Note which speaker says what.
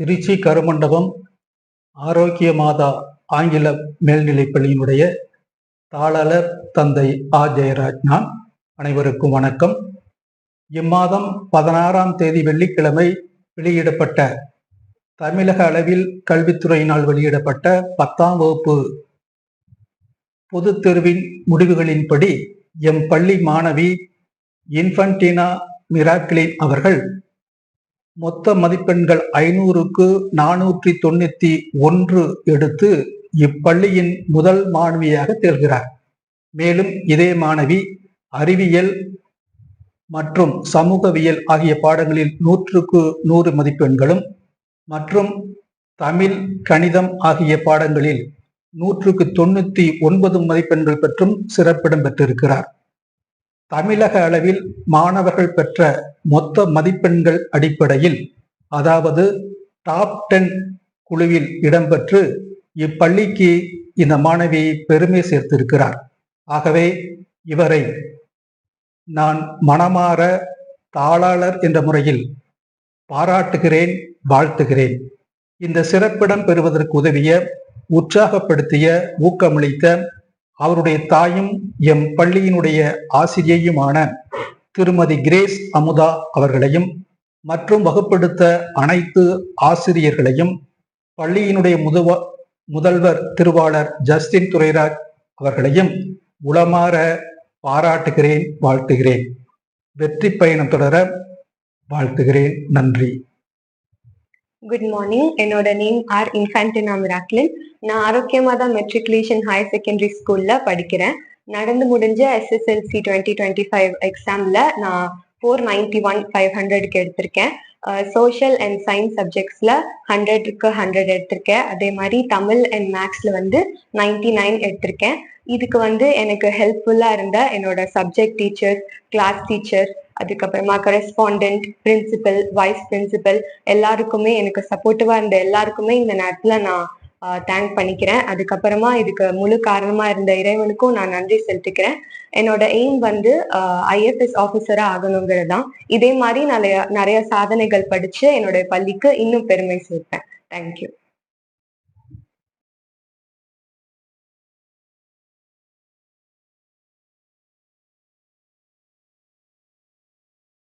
Speaker 1: திருச்சி கருமண்டபம் ஆரோக்கிய மாதா ஆங்கில மேல்நிலைப் பள்ளியினுடைய தாளர் தந்தை ஆ. ஜெயராஜ் நான் அனைவருக்கும் வணக்கம். இம்மாதம் பதினாறாம் தேதி வெள்ளிக்கிழமை வெளியிடப்பட்ட தமிழக அளவில் கல்வித்துறையினால் வெளியிடப்பட்ட பத்தாம் வகுப்பு பொதுத் தேர்வின் முடிவுகளின்படி எம் பள்ளி மாணவி இன்ஃபன்டினா மிராக்கிளின் அவர்கள் மொத்த மதிப்பெண்கள் ஐநூறுக்கு நானூற்றி தொண்ணூத்தி ஒன்று எடுத்து இப்பள்ளியின் முதல் மாணவியாக திகழ்கிறார் மேலும் இதே மாணவி அறிவியல் மற்றும் சமூகவியல் ஆகிய பாடங்களில் நூற்றுக்கு நூறு மதிப்பெண்களும் மற்றும் தமிழ் கணிதம் ஆகிய பாடங்களில் நூற்றுக்கு தொண்ணூத்தி ஒன்பது மதிப்பெண்கள் பெற்றும் சிறப்பிடம் பெற்றிருக்கிறார். தமிழக அளவில் மாணவர்கள் பெற்ற மொத்த மதிப்பெண்கள் அடிப்படையில் அதாவது டாப் டென் குழுவில் இடம்பெற்று இப்பள்ளிக்கு இந்த மாணவி பெருமை சேர்த்திருக்கிறார். ஆகவே இவரை நான் மனமாற தாளாளர் என்ற முறையில் பாராட்டுகிறேன் வாழ்த்துகிறேன். இந்த சிறப்பிடம் பெறுவதற்கு உதவிய உற்சாகப்படுத்திய ஊக்கமளித்த அவருடைய தாயும் எம் பள்ளியினுடைய ஆசிரியையுமான திருமதி கிரேஸ் அமுதா அவர்களையும் மற்றும் வகுப்படுத்த அனைத்து ஆசிரியர்களையும் பள்ளியினுடைய முதுவ முதல்வர் திருவாளர் ஜஸ்டின் துரைராஜ் அவர்களையும் உளமாற பாராட்டுகிறேன் வாழ்த்துகிறேன். வெற்றி பயணம் தொடர வாழ்த்துகிறேன் நன்றி.
Speaker 2: குட் மார்னிங் என்னோட நேம் ஆர் இன்ஃபான்டினா மிராக்லின் நான் ஆரோக்கியமாதா மெட்ரிகுலேஷன் ஹையர் செகண்டரி ஸ்கூல்ல படிக்கிறேன். நடந்து முடிஞ்ச எஸ்எஸ்எல்சி டுவெண்ட்டி டுவெண்ட்டி ஃபைவ் எக்ஸாம்ல நான் ஃபோர் நைன்டி ஒன் ஃபைவ் ஹண்ட்ரடுக்கு எடுத்திருக்கேன். சோஷியல் அண்ட் சயின்ஸ் சப்ஜெக்ட்ஸ்ல ஹண்ட்ரடுக்கு ஹண்ட்ரட் எடுத்திருக்கேன். அதே மாதிரி தமிழ் அண்ட் மேக்ஸ்ல வந்து நைன்டி நைன் எடுத்திருக்கேன். இதுக்கு வந்து எனக்கு ஹெல்ப்ஃபுல்லா இருந்த என்னோட சப்ஜெக்ட் டீச்சர்ஸ் கிளாஸ் டீச்சர் அதுக்கப்புறமா கரெஸ்பாண்டன்ட் பிரின்சிபல் வைஸ் பிரின்சிபல் எல்லாருக்குமே எனக்கு சப்போர்ட்டிவா இருந்த எல்லாருக்குமே இந்த நேரத்துல நான் தேங்க் பண்ணிக்கிறேன். அதுக்கப்புறமா இதுக்கு முழு காரணமா இருந்த இறைவனுக்கும் நான் நன்றி செலுத்திக்கிறேன். என்னோட எய்ம் வந்து ஐஎஃப்எஸ் ஆஃபீஸரா ஆகணுங்கிறது தான். இதே மாதிரி நிறைய நிறைய சாதனைகள் படிச்சு என்னோட பள்ளிக்கு இன்னும் பெருமை சேர்ப்பேன். தேங்க்யூ